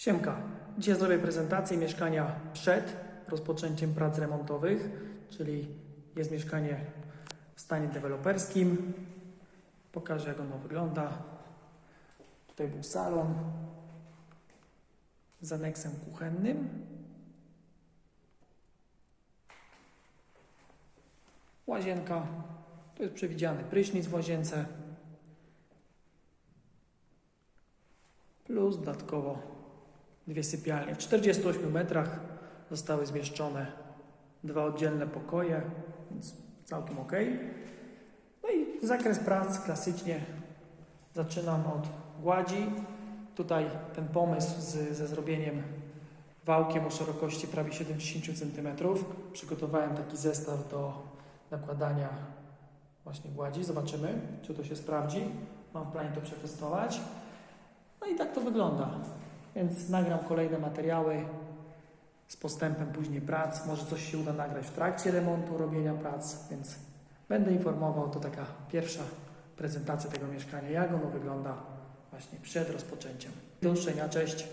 Siemka. Dzisiaj zrobię prezentację mieszkania przed rozpoczęciem prac remontowych, czyli jest mieszkanie w stanie deweloperskim. Pokażę jak ono wygląda. Tutaj był salon z aneksem kuchennym. Łazienka. To jest przewidziany prysznic w łazience. Plus dodatkowo dwie sypialnie. W 48 metrach zostały zmieszczone dwa oddzielne pokoje, więc całkiem ok. No i zakres prac klasycznie zaczynam od gładzi. Tutaj ten pomysł z, ze zrobieniem wałkiem o szerokości prawie 70 cm. Przygotowałem taki zestaw do nakładania właśnie gładzi. Zobaczymy, czy to się sprawdzi. Mam w planie to przetestować. No i tak to wygląda. Więc nagram kolejne materiały z postępem później prac. Może coś się uda nagrać w trakcie remontu, robienia prac, więc będę informował. To taka pierwsza prezentacja tego mieszkania, jak ono wygląda właśnie przed rozpoczęciem. Do usłyszenia, cześć.